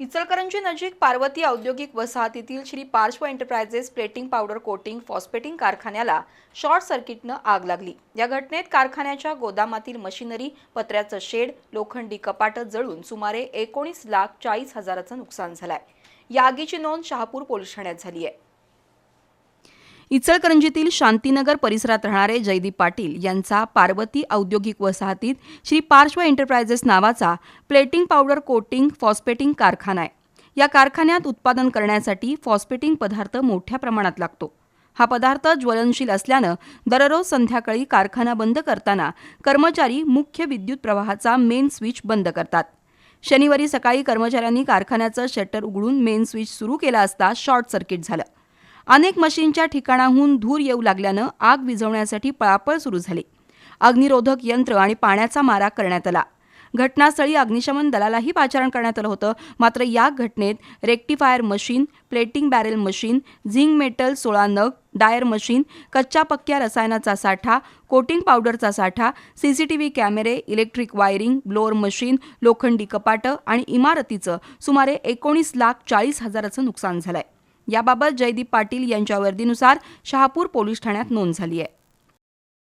इचलकरंजी नजीक पार्वती औद्योगिक वसाहतीतील Shri Parshva enterprises plating powder coating phosphating कारखान्याला शॉर्ट सर्किटनं आग लागली. या घटनेत कारखान्याच्या गोदामातील मशिनरी पत्र्याचं शेड लोखंडी कपाटं जळून सुमारे एकोणीस लाख चाळीस हजाराचं नुकसान झालंय. या आगीची नोंद शहापूर पोलीस ठाण्यात झाली आहे इचलकरंजीतील शांतीनगर परिसरात राहणारे जयदीप पाटील यांचा पार्वती औद्योगिक वसाहतीत श्री पार्श्व एंटरप्राइजेस नावाचा प्लेटिंग पावडर कोटिंग फॉस्पेटिंग कारखाना आहे. या कारखान्यात उत्पादन करण्यासाठी फॉस्पेटिंग पदार्थ मोठ्या प्रमाणात लागतो. हा पदार्थ ज्वलनशील असल्यानं दररोज संध्याकाळी कारखाना बंद करताना कर्मचारी मुख्य विद्युत प्रवाहाचा मेन स्विच बंद करतात. शनिवारी सकाळी कर्मचाऱ्यांनी कारखान्याचं शटर उघडून मेन स्विच सुरू केला असता शॉर्ट सर्किट झालं. अनेक मशीनच्या ठिकाणाहून धूर येऊ लागल्यानं आग विझवण्यासाठी पळापळ सुरू झाली. अग्निरोधक यंत्र आणि पाण्याचा मारा करण्यात आला. घटनास्थळी अग्निशमन दलालाही पाचारण करण्यात आलं होतं. मात्र या घटनेत rectifier machine plating barrel machine zinc metal सोळा नग डायर मशीन कच्च्या पक्क्या रसायनाचा साठा कोटिंग पावडरचा साठा सीसीटीव्ही कॅमेरे इलेक्ट्रिक वायरिंग ब्लोअर मशीन लोखंडी कपाटं आणि इमारतीचं सुमारे एकोणीस लाख चाळीस हजाराचं नुकसान झालंय. याबाबत जयदीप पाटील यांच्या वर्दीनुसार शहापूर पोलीस ठाण्यात नोंद झाली आहे.